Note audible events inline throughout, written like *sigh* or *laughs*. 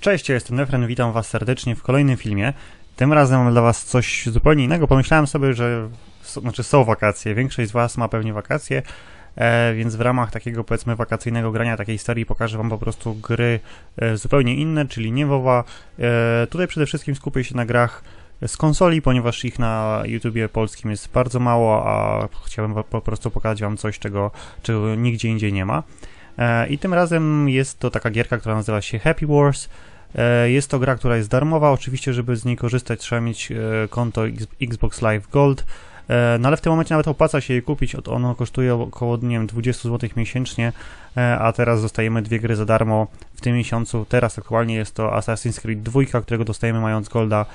Cześć, ja jestem Nefren, witam was serdecznie w kolejnym filmie. Tym razem mam dla was coś zupełnie innego. Pomyślałem sobie, że znaczy są wakacje, większość z was ma pewnie wakacje, e, więc w ramach takiego powiedzmy wakacyjnego grania takiej historii pokażę wam po prostu gry e, zupełnie inne, czyli nie WoWa. E, tutaj przede wszystkim skupię się na grach z konsoli, ponieważ ich na YouTubie polskim jest bardzo mało, a chciałbym po prostu pokazać wam coś, czego, czego nigdzie indziej nie ma. E, I tym razem jest to taka gierka, która nazywa się Happy Wars. E, jest to gra, która jest darmowa. Oczywiście, żeby z niej korzystać, trzeba mieć e, konto Xbox Live Gold. No ale w tym momencie nawet opłaca się je kupić. Ono kosztuje około nie wiem, 20 zł miesięcznie, a teraz dostajemy dwie gry za darmo w tym miesiącu. Teraz aktualnie jest to Assassin's Creed 2, którego dostajemy mając Golda.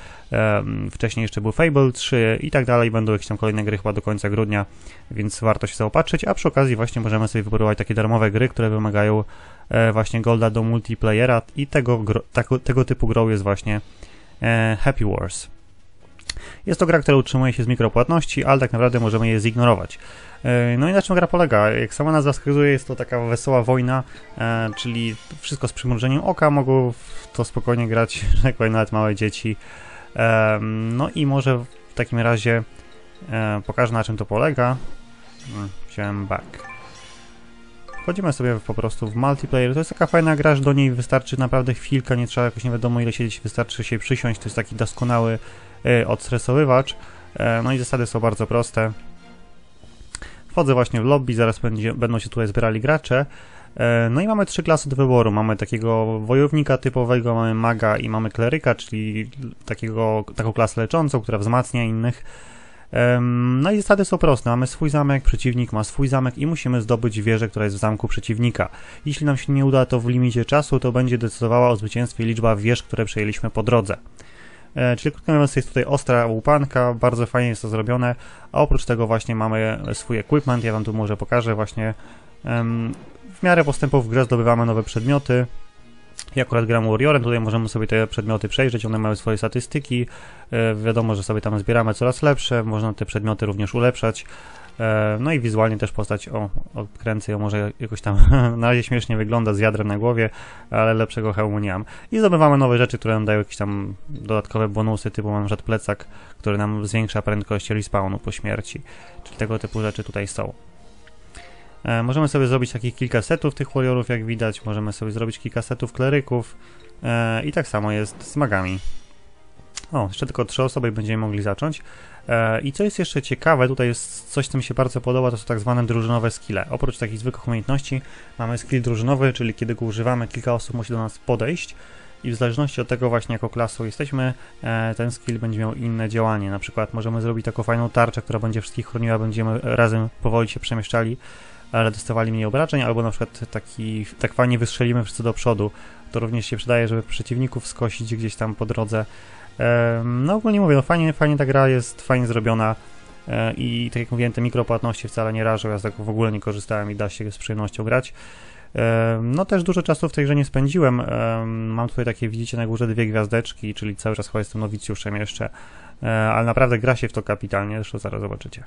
Wcześniej jeszcze był Fable 3 i tak dalej. Będą jakieś tam kolejne gry chyba do końca grudnia, więc warto się zaopatrzyć. A przy okazji właśnie możemy sobie wypróbować takie darmowe gry, które wymagają e, właśnie Golda do multiplayera i tego, tego, tego typu grą jest właśnie e, Happy Wars. Jest to gra, która utrzymuje się z mikropłatności, ale tak naprawdę możemy je zignorować. E, no i na czym gra polega? Jak sama nazwa wskazuje, jest to taka wesoła wojna, e, czyli wszystko z przymrużeniem oka, mogą w to spokojnie grać, *laughs* że tak powiem, nawet małe dzieci. E, no i może w takim razie pokażę na czym to polega. Hmm, wziąłem back. Wchodzimy sobie po prostu w multiplayer. To jest taka fajna gra, że do niej wystarczy naprawdę chwilkę, nie trzeba jakoś nie wiadomo ile siedzieć, wystarczy się przysiąść. To jest taki doskonały odstresowywacz. No i zasady są bardzo proste. Wchodzę właśnie w lobby, zaraz będzie, będą się tutaj zbierali gracze. E, no i mamy trzy klasy do wyboru. Mamy takiego wojownika typowego, mamy maga i mamy kleryka, czyli takiego, taką klasę leczącą, która wzmacnia innych. No i zasady są proste. Mamy swój zamek, przeciwnik ma swój zamek i musimy zdobyć wieżę, która jest w zamku przeciwnika. Jeśli nam się nie uda to w limicie czasu, to będzie decydowała o zwycięstwie liczba wież, które przejęliśmy po drodze. E, czyli krótko mówiąc jest tutaj ostra łupanka, bardzo fajnie jest to zrobione, a oprócz tego właśnie mamy swój equipment, ja wam tu może pokażę właśnie w miarę postępów w grze zdobywamy nowe przedmioty, ja akurat gram Warriorem, tutaj możemy sobie te przedmioty przejrzeć, one mają swoje statystyki, e, wiadomo, że sobie tam zbieramy coraz lepsze, można te przedmioty również ulepszać, no i wizualnie też postać, o, odkręcę ją, może jakoś tam *laughs* na razie śmiesznie wygląda z jadrem na głowie, ale lepszego hełmu nie mam. I zdobywamy nowe rzeczy, które nam dają jakieś tam dodatkowe bonusy, typu na przykład plecak, który nam zwiększa prędkość respawnu po śmierci, czyli tego typu rzeczy tutaj są. E, możemy sobie zrobić takich kilka setów tych warriorów, jak widać. Możemy sobie zrobić kilka setów kleryków. E, I tak samo jest z magami. O, jeszcze tylko trzy osoby będziemy mogli zacząć. E, I co jest jeszcze ciekawe, tutaj jest coś, co mi się bardzo podoba, to są tak zwane drużynowe skille. Oprócz takich zwykłych umiejętności mamy skill drużynowy, czyli kiedy go używamy, kilka osób musi do nas podejść i w zależności od tego właśnie jako klasą jesteśmy, ten skill będzie miał inne działanie. Na przykład możemy zrobić taką fajną tarczę, która będzie wszystkich chroniła, będziemy razem powoli się przemieszczali ale dostawali mniej obrażeń, albo na przykład taki, tak fajnie wystrzelimy wszyscy do przodu. To również się przydaje, żeby przeciwników skosić gdzieś tam po drodze. No ogólnie mówię, no fajnie, fajnie ta gra jest, fajnie zrobiona e, i tak jak mówiłem, te mikropłatności wcale nie rażą, ja z tego w ogóle nie korzystałem i da się z przyjemnością grać. No też dużo czasu w tej grze nie spędziłem. Mam tutaj takie, widzicie na górze dwie gwiazdeczki, czyli cały czas chyba jestem nowicjuszem jeszcze, e, ale naprawdę gra się w to kapitalnie, zresztą zaraz zobaczycie.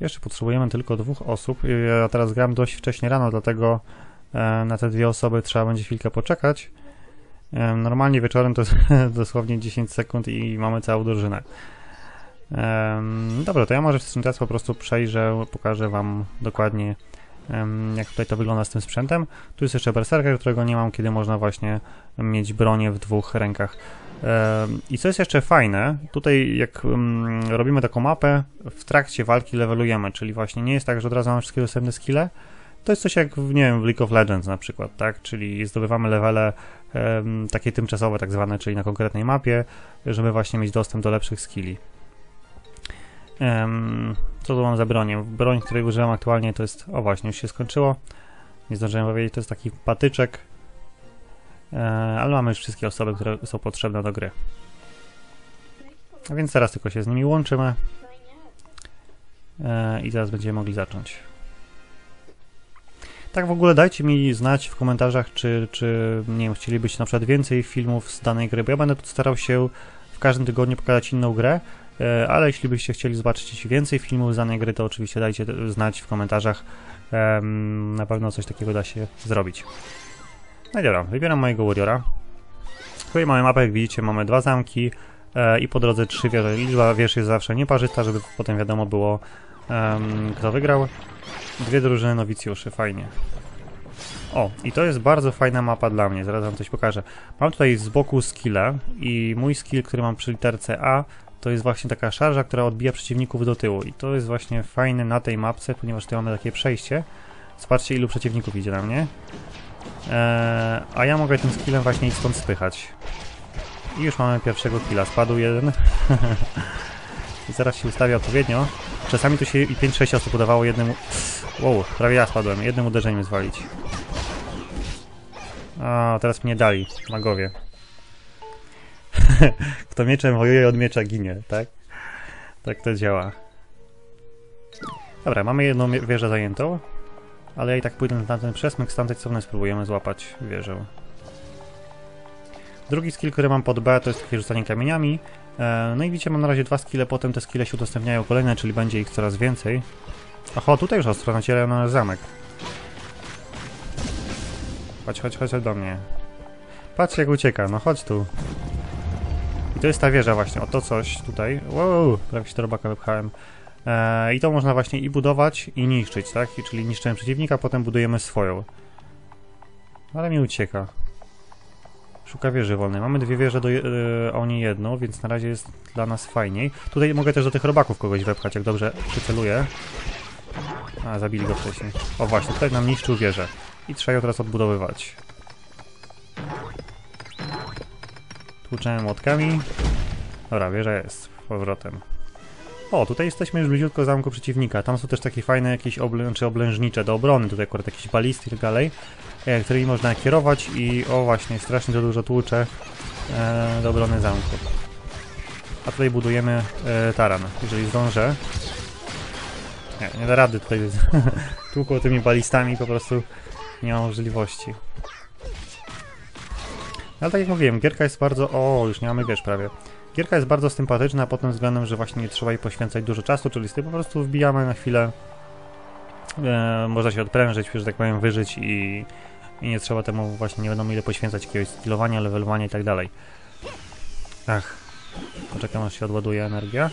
Jeszcze potrzebujemy tylko dwóch osób. Ja teraz gram dość wcześnie rano, dlatego e, na te dwie osoby trzeba będzie chwilkę poczekać. E, normalnie wieczorem to jest *laughs* dosłownie 10 sekund i mamy całą drużynę. E, dobra, to ja może czas po prostu przejrzę, pokażę Wam dokładnie jak tutaj to wygląda z tym sprzętem. Tu jest jeszcze berserker, którego nie mam, kiedy można właśnie mieć bronię w dwóch rękach. I co jest jeszcze fajne, tutaj jak robimy taką mapę, w trakcie walki levelujemy, czyli właśnie nie jest tak, że od razu mamy wszystkie dostępne skille, to jest coś jak, w, nie wiem, w League of Legends na przykład, tak? Czyli zdobywamy levele um, takie tymczasowe tak zwane, czyli na konkretnej mapie, żeby właśnie mieć dostęp do lepszych skilli. Um, co tu mam za bronię? Broń, której używam aktualnie to jest, o właśnie, już się skończyło. Nie zdążyłem powiedzieć, to jest taki patyczek, ale mamy już wszystkie osoby, które są potrzebne do gry. A więc teraz tylko się z nimi łączymy e, i zaraz będziemy mogli zacząć. Tak w ogóle dajcie mi znać w komentarzach, czy, czy nie wiem, chcielibyście na przykład więcej filmów z danej gry, bo ja będę starał się w każdym tygodniu pokazać inną grę, E, ale jeśli byście chcieli zobaczyć więcej filmów z danej gry, to oczywiście dajcie znać w komentarzach. Na pewno coś takiego da się zrobić. No i dobra, wybieram mojego Warriora. Tutaj mamy mapę, jak widzicie, mamy dwa zamki e, i po drodze trzy wieże. Liczba wież jest zawsze nieparzysta, żeby potem wiadomo było, kto wygrał. Dwie drużyny nowicjuszy, fajnie. O, i to jest bardzo fajna mapa dla mnie, zaraz wam coś pokażę. Mam tutaj z boku skille i mój skill, który mam przy literce A, to jest właśnie taka szarża, która odbija przeciwników do tyłu. I to jest właśnie fajne na tej mapce, ponieważ tutaj mamy takie przejście. Zobaczcie, ilu przeciwników idzie na mnie. Eee, a ja mogę tym skillem właśnie stąd spychać. I już mamy pierwszego killa. Spadł jeden. *laughs* I zaraz się ustawia odpowiednio. Czasami tu się i 5-6 osób udawało jednym... Wow, prawie ja spadłem. Jednym uderzeniem zwalić. A, teraz mnie dali, magowie. *laughs* Kto mieczem wojuje, od miecza ginie, tak? Tak to działa. Dobra, mamy jedną wieżę zajętą. Ale ja i tak pójdę na ten przesmyk, z tamtej strony spróbujemy złapać wieżę. Drugi skill, który mam pod B, to jest takie rzucanie kamieniami. E, no i widzicie, mam na razie dwa skille, potem te skille się udostępniają kolejne, czyli będzie ich coraz więcej. Oho, tutaj już ostro nacierają na zamek. Chodź, chodź, chodź do mnie. Patrz jak ucieka, no chodź tu. I to jest ta wieża właśnie, oto coś tutaj. Wow, prawie się do robaka wypchałem. Eee, I to można właśnie i budować, i niszczyć, tak? I, czyli niszczymy przeciwnika, potem budujemy swoją. Ale mi ucieka. Szuka wieży wolnej. Mamy dwie wieże, do, e, a oni jedną, więc na razie jest dla nas fajniej. Tutaj mogę też do tych robaków kogoś wepchać, jak dobrze przyceluję. A, zabili go wcześniej. O właśnie, tutaj nam niszczył wieżę. I trzeba ją teraz odbudowywać. Tłuczemy młotkami. Dobra, wieża jest z powrotem. O, tutaj jesteśmy już bliziutko zamku przeciwnika. Tam są też takie fajne jakieś oblę czy oblężnicze do obrony. Tutaj akurat jakieś balisty i tak dalej, e, którymi można kierować i o właśnie, strasznie to dużo tłucze e, do obrony zamku. A tutaj budujemy e, taran, jeżeli zdążę. Nie, nie da rady tutaj *laughs* tłuką tymi balistami, po prostu nie ma możliwości. Ale tak jak mówiłem, gierka jest bardzo... O, już nie mamy wież prawie. Gierka jest bardzo sympatyczna pod tym względem, że właśnie nie trzeba jej poświęcać dużo czasu, czyli sobie po prostu wbijamy na chwilę, e, można się odprężyć, że tak powiem, wyżyć i, i nie trzeba temu właśnie nie wiadomo ile poświęcać jakiegoś skillowania, levelowania i tak dalej. Ach, poczekam aż się odładuje energia.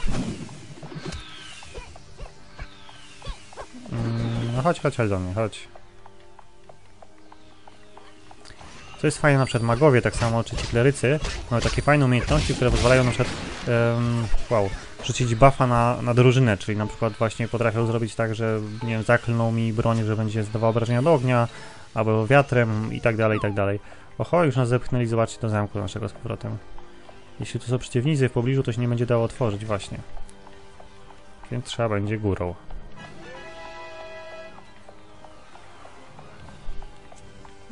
Mm, no chodź, chodź, chodź do mnie, chodź. To jest fajne na przykład magowie, tak samo czy ci klerycy mają takie fajne umiejętności, które pozwalają na przykład um, wow, rzucić buffa na, na drużynę, czyli na przykład właśnie potrafią zrobić tak, że nie wiem, zaklną mi broń, że będzie zdawał obrażenia do ognia, albo wiatrem i tak dalej, i tak dalej. Oho, już nas zepchnęli, zobaczcie do zamku naszego z powrotem. Jeśli tu są przeciwnicy w pobliżu, to się nie będzie dało otworzyć właśnie. Więc trzeba będzie górą.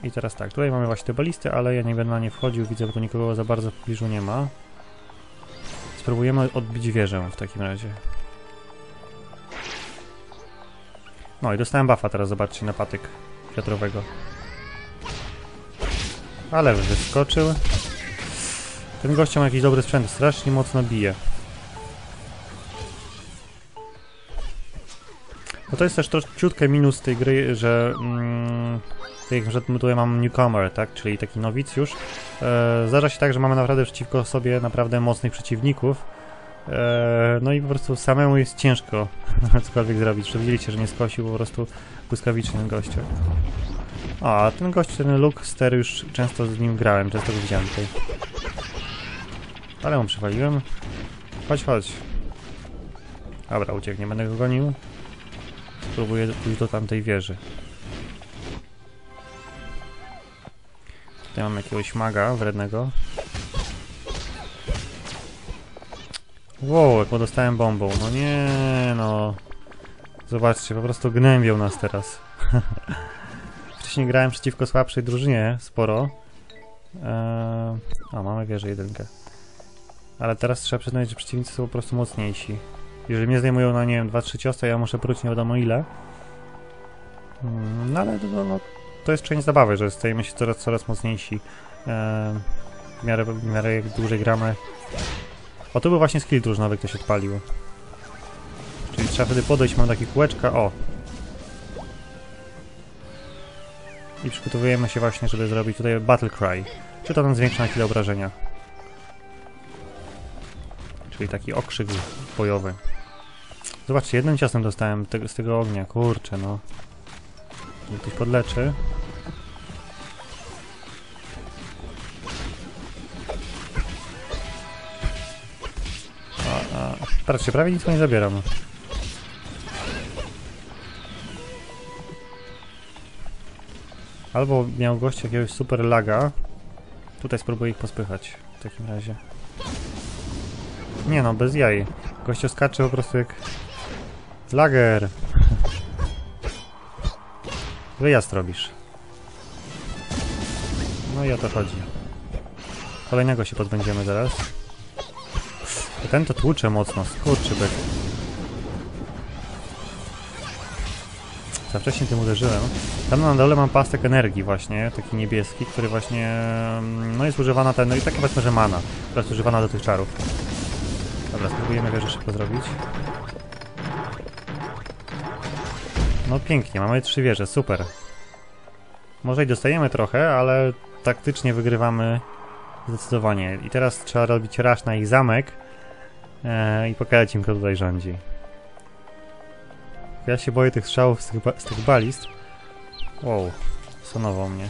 I teraz tak, tutaj mamy właśnie te balisty, ale ja nie będę na nie wchodził, widzę, że tu nikogo za bardzo w pobliżu nie ma. Spróbujemy odbić wieżę w takim razie. No i dostałem buffa teraz, zobaczcie, na patyk wiatrowego. Ale wyskoczył. Ten gościem ma jakiś dobry sprzęt, strasznie mocno bije. No to jest też troszeczkę minus tej gry, że mm, tak jak tutaj mam newcomer, tak, czyli taki nowicjusz. E, zdarza się tak, że mamy naprawdę przeciwko sobie naprawdę mocnych przeciwników. E, no i po prostu samemu jest ciężko *laughs* cokolwiek zrobić. Przewidzieliście, że nie skosił po prostu błyskawicznie ten gościa. A, ten gość, ten Luke Ster już często z nim grałem, często go widziałem tutaj. Ale mu przywaliłem. Chodź, chodź. Dobra, ucieknie, będę go gonił. Spróbuję pójść do tamtej wieży. Tutaj mam jakiegoś maga wrednego. Wow, jak dostałem bombą. No nie, no. Zobaczcie, po prostu gnębią nas teraz. *laughs* Wcześniej grałem przeciwko słabszej drużynie sporo. Eee, o, mamy wieżę jedynkę. Ale teraz trzeba przyznać, że przeciwnicy są po prostu mocniejsi. Jeżeli mnie zdejmują na, nie wiem, 2-3 ciosy, ja muszę próć nie wiadomo ile. Mm, no ale no, no, to jest część zabawy, że stajemy się coraz, coraz mocniejsi. E, w, miarę, w miarę jak dłużej gramy, O, to był właśnie skill drużynowy, ktoś odpalił. Czyli trzeba wtedy podejść, mam takie kółeczka, o. I przygotowujemy się właśnie, żeby zrobić tutaj Battle Cry. Czy to nam zwiększa na chwilę obrażenia. Czyli taki okrzyk bojowy. Zobaczcie, jednym ciosem dostałem z tego ognia, kurczę no. Ktoś podleczy. Patrzcie, prawie nic nie zabieram. Albo miał gość jakiegoś super laga. Tutaj spróbuję ich pospychać w takim razie. Nie no, bez jaj. Gościu skacze po prostu jak... Lager! *laughs* Wyjazd robisz. No i o to chodzi. Kolejnego się pozbędziemy zaraz. Ten to tłucze mocno, skurczybyk. Za wcześnie tym uderzyłem. Tam na dole mam pasek energii właśnie, taki niebieski, który właśnie, mm, no jest używana ten, no i takie powiedzmy, że mana, która jest używana do tych czarów. Dobra, spróbujemy wieżę szybko zrobić. No pięknie, mamy trzy wieże, super. Może i dostajemy trochę, ale taktycznie wygrywamy zdecydowanie. I teraz trzeba robić rasz na ich zamek e, i pokazać im, kto tutaj rządzi. Ja się boję tych strzałów z tych, z tych balistr. Wow, sonował mnie.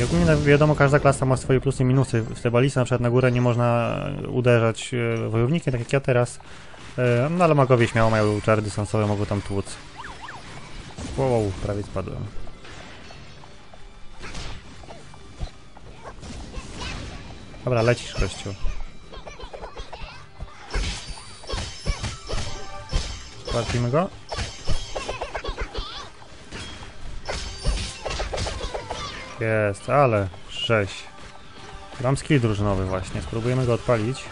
I ogólnie no, wiadomo, każda klasa ma swoje plusy i minusy. W te balisty na przykład na górę nie można uderzać e, wojownikiem, tak jak ja teraz. E, no ale magowie śmiało mają czary dystansowe, mogą tam tłuc. Wow, prawie spadłem. Dobra, lecisz, gościu. Sprawdzimy go. Jest, ale rzeź. Mam skill drużynowy właśnie, spróbujemy go odpalić.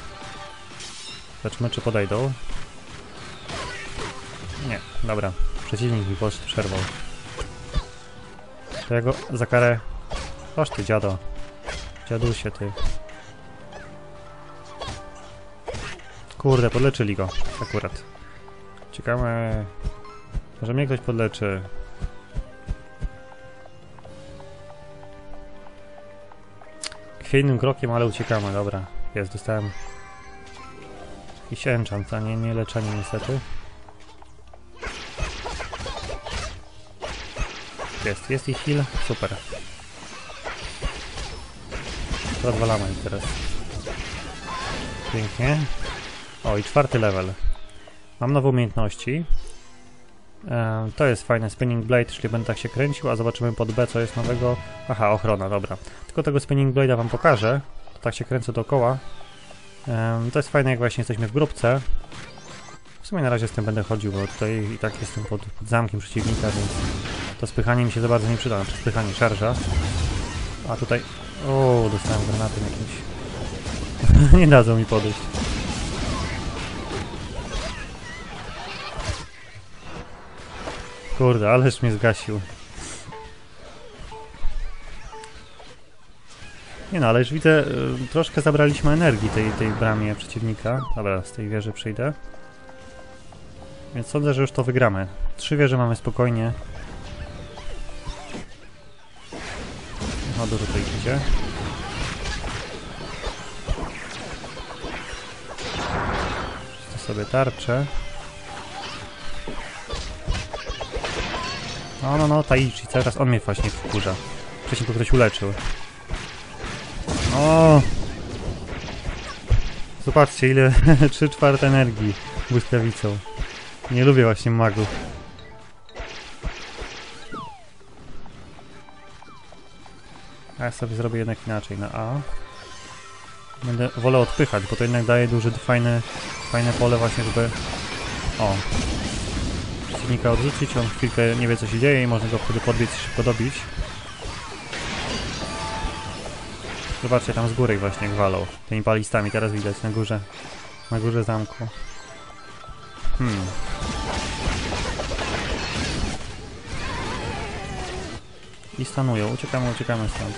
Zobaczmy, czy podejdą. Nie, dobra. Przeciwnik mi poszedł, przerwał. To ja go za karę... Oż ty, dziado. Dziadusie, ty. Kurde, podleczyli go. Akurat. Ciekawe... Może mnie ktoś podleczy. Chwiejnym krokiem, ale uciekamy, dobra. Jest, dostałem... Jakiś enchant, a nie, nie leczenie niestety. Jest, jest ich heal, super. Rozwalamy ich teraz. Pięknie. O, i czwarty level. Mam nowe umiejętności. E, to jest fajne, Spinning Blade, czyli będę tak się kręcił, a zobaczymy pod B, co jest nowego. Aha, ochrona, dobra. Tylko tego Spinning Blade'a wam pokażę. Tak się kręcę dookoła. E, to jest fajne, jak właśnie jesteśmy w grupce. W sumie na razie z tym będę chodził, bo tutaj i tak jestem pod, pod zamkiem przeciwnika, więc to spychanie mi się za bardzo nie przyda. Znaczy spychanie, szarża. A tutaj... O, dostałem granatem jakimś. *laughs* nie dadzą mi podejść. Kurde, ależ mnie zgasił. Nie no, ale już widzę, y, troszkę zabraliśmy energii tej, tej bramie przeciwnika. Dobra, z tej wieży przyjdę. Więc sądzę, że już to wygramy. Trzy wieże mamy spokojnie. No dużo tutaj idzie. To sobie tarczę. No, no, no, Taichi, cały czas on mnie właśnie wkurza. Wcześniej go ktoś uleczył. O! Zobaczcie, ile *laughs* 3 czwarte energii błyskawicą. Nie lubię właśnie magów. A ja sobie zrobię jednak inaczej na A. Będę wolę odpychać, bo to jednak daje duże, fajne, fajne pole właśnie, żeby... O! Przeciwnika odrzucić, on chwilkę nie wie co się dzieje i można go wtedy podbiec i szybko dobić. Zobaczcie, tam z góry właśnie gwalą. Tymi palistami, teraz widać na górze. Na górze zamku. Hmm. I stanują. Uciekamy, uciekamy stąd.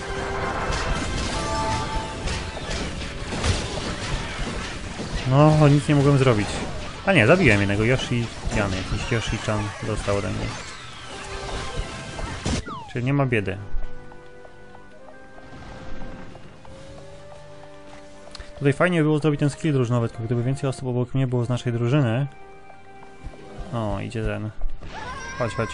No, nic nie mogłem zrobić. A nie, zabiłem jednego. Yoshi Jan, jakiś Yoshi-chan dostał ode mnie. Czyli nie ma biedy. Tutaj fajnie by było zrobić ten skill drużynowy, tylko gdyby więcej osób obok mnie było z naszej drużyny. O, idzie ten. Chodź, chodź.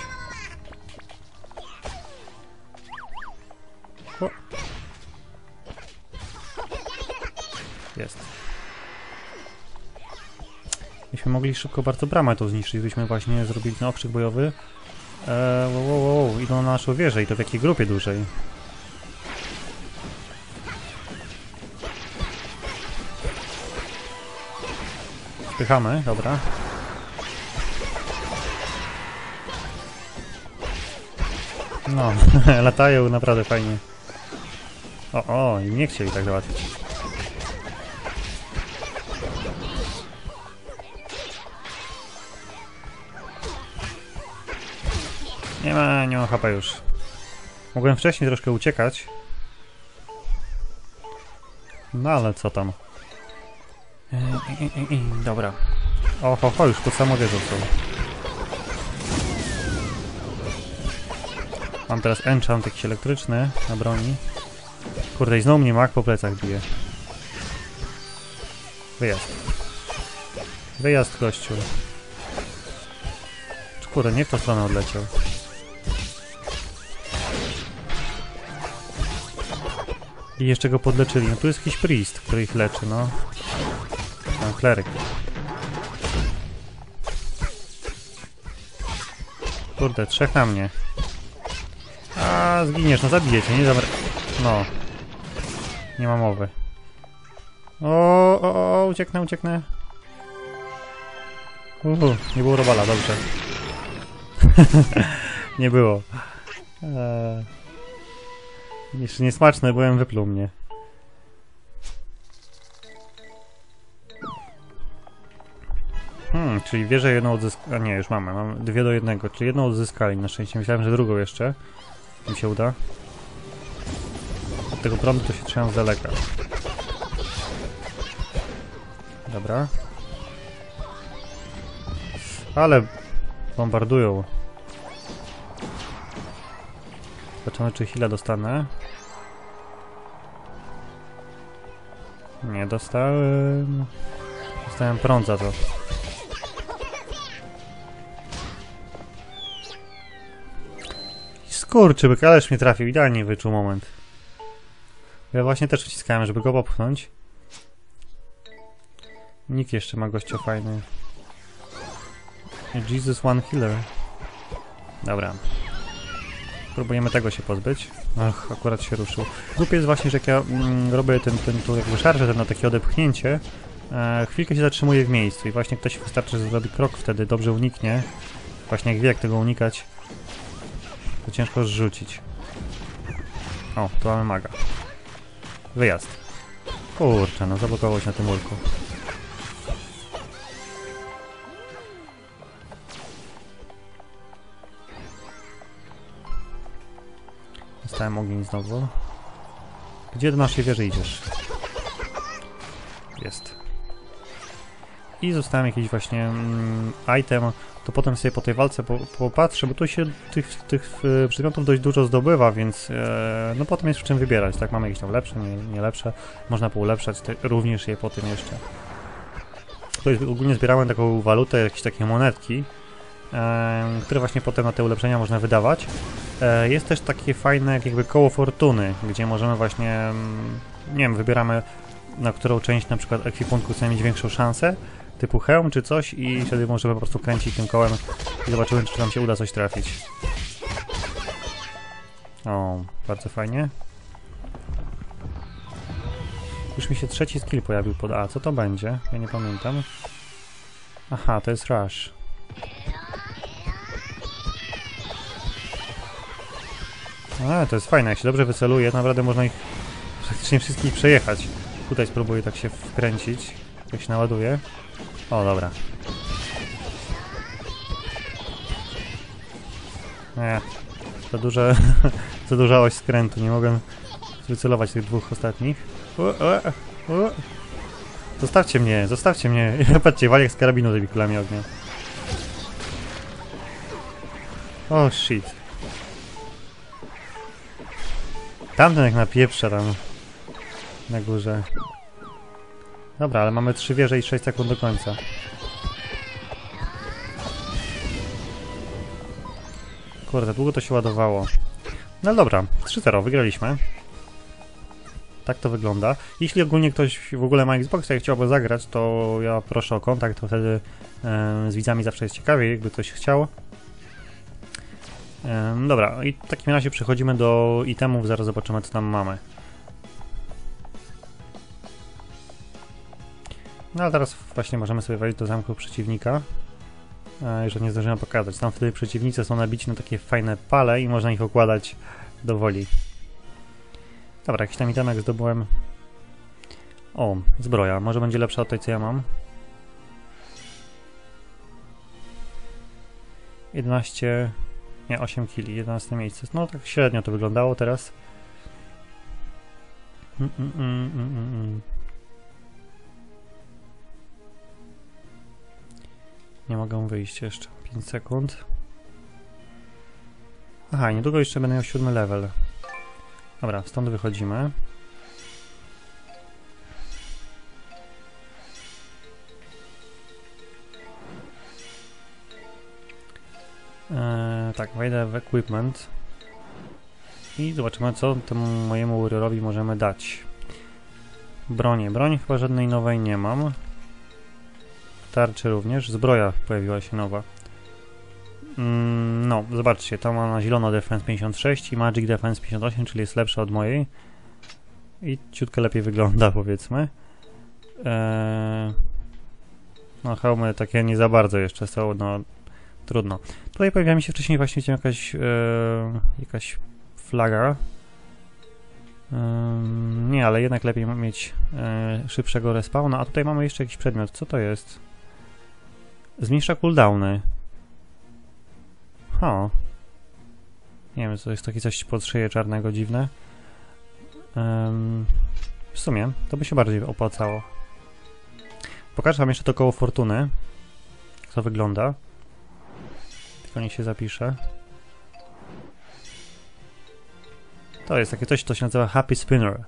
Byśmy mogli szybko bardzo bramę to zniszczyć, gdybyśmy właśnie zrobili ten okrzyk bojowy. Eee, wow, wow, wow, idą na naszą wieżę i to w jakiej grupie dużej. Spychamy, dobra. No, *laughs* latają naprawdę fajnie. O, o, i nie chcieli tak załatwić. Nie ma, nie ma HP już. Mogłem wcześniej troszkę uciekać. No ale co tam. E, e, e, e, dobra. Oho, ho, już pod samą wieżą są. Mam teraz enchant jakiś elektryczny na broni. Kurde, i znowu mnie mak po plecach bije. Wyjazd. Wyjazd, gościu. Kurde, nie w tą stronę odleciał. I jeszcze go podleczyli. No tu jest jakiś priest, który ich leczy, no. Tam kleryk. Kurde, trzech na mnie. A zginiesz, no zabijecie, nie zamr... No. Nie ma mowy. O, o, o, ucieknę, ucieknę. Uhu, nie było robala, dobrze. *laughs* nie było. Eee... Jeszcze niesmaczne, byłem wypluł mnie. Hmm, czyli wieżę jedną odzyskali. A nie, już mamy. Mam dwie do jednego, czyli jedną odzyskali. Na szczęście myślałem, że drugą jeszcze. Mi się uda. Od tego prądu to się trzymam z daleka. Dobra. Ale bombardują. Zobaczymy, czy chwilę dostanę. Nie dostałem. Dostałem prąd za to. Skurczybyk, ależ mnie trafił. Idealnie wyczuł moment. Ja właśnie też wciskałem, żeby go popchnąć. Nikt jeszcze ma gościa fajny. Jesus One Killer. Dobra. Próbujemy tego się pozbyć. Ach, akurat się ruszył. Głupie jest właśnie, że jak ja mm, robię ten, ten tu jakby szarżę, ten na takie odepchnięcie, e, chwilkę się zatrzymuje w miejscu i właśnie ktoś wystarczy, że zrobi krok wtedy, dobrze uniknie. Właśnie jak wie, jak tego unikać, to ciężko zrzucić. O, tu mamy maga. Wyjazd. Kurczę, no zablokował się na tym murku. Dostałem ogień znowu. Gdzie do naszej wieży idziesz? Jest. I zostałem jakiś właśnie mm, item, to potem sobie po tej walce po, popatrzę, bo tu się tych, tych e, przedmiotów dość dużo zdobywa, więc e, no potem jest w czym wybierać, tak? Mamy jakieś tam lepsze, nie, nie lepsze, można poulepszać te, również je potem jeszcze. To ogólnie zbierałem taką walutę, jakieś takie monetki, które właśnie potem na te ulepszenia można wydawać. E, jest też takie fajne jakby koło fortuny, gdzie możemy właśnie, nie wiem, wybieramy na którą część na przykład ekwipunku chcemy mieć większą szansę, typu hełm czy coś i wtedy możemy po prostu kręcić tym kołem i zobaczymy, czy nam się uda coś trafić. O, bardzo fajnie. Już mi się trzeci skill pojawił pod A. Co to będzie? Ja nie pamiętam. Aha, to jest rush. A, to jest fajne, jak się dobrze wyceluje, to naprawdę można ich praktycznie wszystkich przejechać. Tutaj spróbuję tak się wkręcić, jak się naładuje. O, dobra. Nie, za duże, *laughs* za duża oś skrętu, nie mogę wycelować tych dwóch ostatnich. U, u, u. Zostawcie mnie, zostawcie mnie. *laughs* Patrzcie, wali jak z karabinu tymi kulami ognia. O oh, shit. Tamten jak napieprza tam. Na górze. Dobra, ale mamy 3 wieże i 6 sekund do końca. Kurde, długo to się ładowało. No dobra, 3-0, wygraliśmy. Tak to wygląda. Jeśli ogólnie ktoś w ogóle ma Xboxa i chciałby zagrać, to ja proszę o kontakt, to wtedy z widzami zawsze jest ciekawie, jakby ktoś chciał. Dobra, i w takim razie przechodzimy do itemów, zaraz zobaczymy co tam mamy. No ale teraz właśnie możemy sobie wejść do zamku przeciwnika. E, jeżeli nie zdążyłem pokazać. Tam wtedy przeciwnicy są nabici na takie fajne pale i można ich okładać do woli. Dobra, jakiś tam itemek zdobyłem. O, zbroja. Może będzie lepsza od tej, co ja mam. 11... Nie, 8 kili, 11 miejsce. No tak średnio to wyglądało teraz. Mm, mm, mm, mm, mm. mm. Nie mogę wyjść jeszcze. 5 sekund. Aha, niedługo jeszcze będę miał siódmy level. Dobra, stąd wychodzimy. Tak, wejdę w equipment i zobaczymy co temu mojemu warriorowi możemy dać. Bronię. Broń chyba żadnej nowej nie mam. Tarczy również. Zbroja pojawiła się nowa. Mm, no, zobaczcie, to ma na zielono Defense 56 i Magic Defense 58, czyli jest lepsza od mojej. I ciutkę lepiej wygląda, *laughs* powiedzmy. Eee, no, hełmy takie nie za bardzo jeszcze są, no trudno. Tutaj pojawiła mi się wcześniej właśnie jakaś, e, jakaś flaga. nie, ale jednak lepiej mieć e, szybszego respawna. A tutaj mamy jeszcze jakiś przedmiot. Co to jest? Zmniejsza cooldowny. O. Nie wiem, to jest takie coś pod szyję czarnego dziwne. W sumie, to by się bardziej opłacało. Pokażę wam jeszcze to koło fortuny. To wygląda. Tylko niech się zapisze. To jest takie coś, to się nazywa Happy Spinner.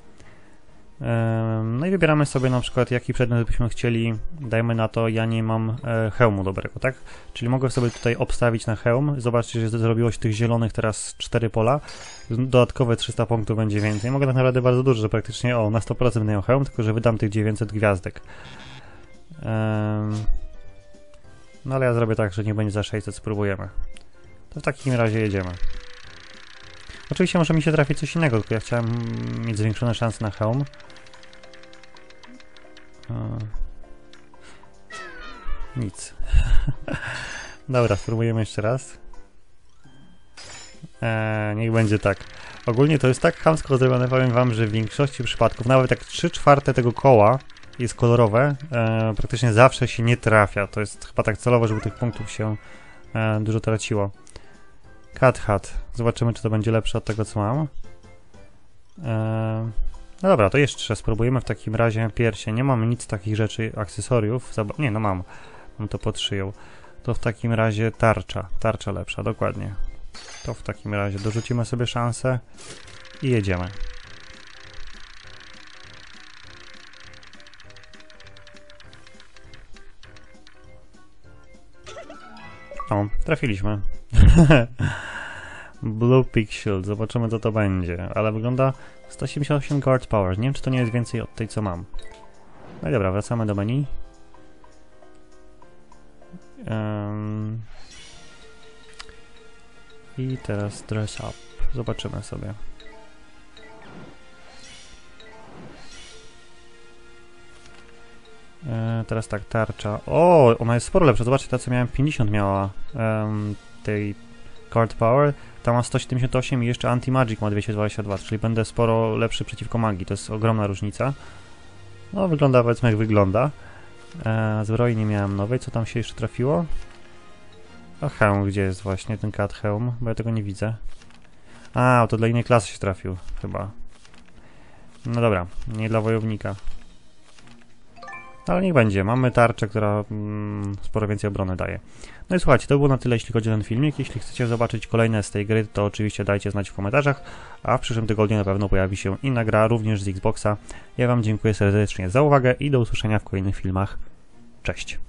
No i wybieramy sobie na przykład jaki przedmiot byśmy chcieli, dajmy na to, ja nie mam e, hełmu dobrego, tak? Czyli mogę sobie tutaj obstawić na hełm, zobaczcie, że zrobiło się tych zielonych teraz 4 pola, dodatkowe 300 punktów będzie więcej. Mogę tak naprawdę bardzo dużo, że praktycznie o, na 100% będę hełm, tylko że wydam tych 900 gwiazdek. No ale ja zrobię tak, że nie będzie za 600, spróbujemy. To w takim razie jedziemy. Oczywiście może mi się trafić coś innego, tylko ja chciałem mieć zwiększone szanse na hełm. Nic. *laughs* Dobra, spróbujemy jeszcze raz. Eee, niech będzie tak. Ogólnie to jest tak chamsko zrobione, powiem wam, że w większości przypadków, nawet jak 3 czwarte tego koła jest kolorowe, e, praktycznie zawsze się nie trafia. To jest chyba tak celowo, żeby tych punktów się e, dużo traciło. Cat Hat. Zobaczymy, czy to będzie lepsze od tego, co mam. Eee, no dobra, to jeszcze spróbujemy w takim razie piersie. Nie mam nic takich rzeczy, akcesoriów. Nie, no mam. Mam to pod szyją. To w takim razie tarcza. Tarcza lepsza, dokładnie. To w takim razie dorzucimy sobie szansę i jedziemy. O, trafiliśmy. *laughs* Blue Shield, zobaczymy co to będzie, ale wygląda 188 guard power, nie wiem czy to nie jest więcej od tej co mam. No i dobra, wracamy do menu. Um, I teraz dress up, zobaczymy sobie. Teraz tak, tarcza. O, ona jest sporo lepsza. Zobaczcie, ta co miałem 50 miała um, tej card power. Ta ma 178 i jeszcze anti-magic ma 222, czyli będę sporo lepszy przeciwko magii. To jest ogromna różnica. No, wygląda powiedzmy jak wygląda. E, zbroi nie miałem nowej. Co tam się jeszcze trafiło? A hełm, gdzie jest właśnie ten cat hełm? Bo ja tego nie widzę. A, to dla innej klasy się trafił, chyba. No dobra, nie dla wojownika. Ale niech będzie, mamy tarczę, która mm, sporo więcej obrony daje. No i słuchajcie, to było na tyle, jeśli chodzi o ten filmik. Jeśli chcecie zobaczyć kolejne z tej gry, to oczywiście dajcie znać w komentarzach, a w przyszłym tygodniu na pewno pojawi się inna gra, również z Xboxa. Ja Wam dziękuję serdecznie za uwagę i do usłyszenia w kolejnych filmach. Cześć!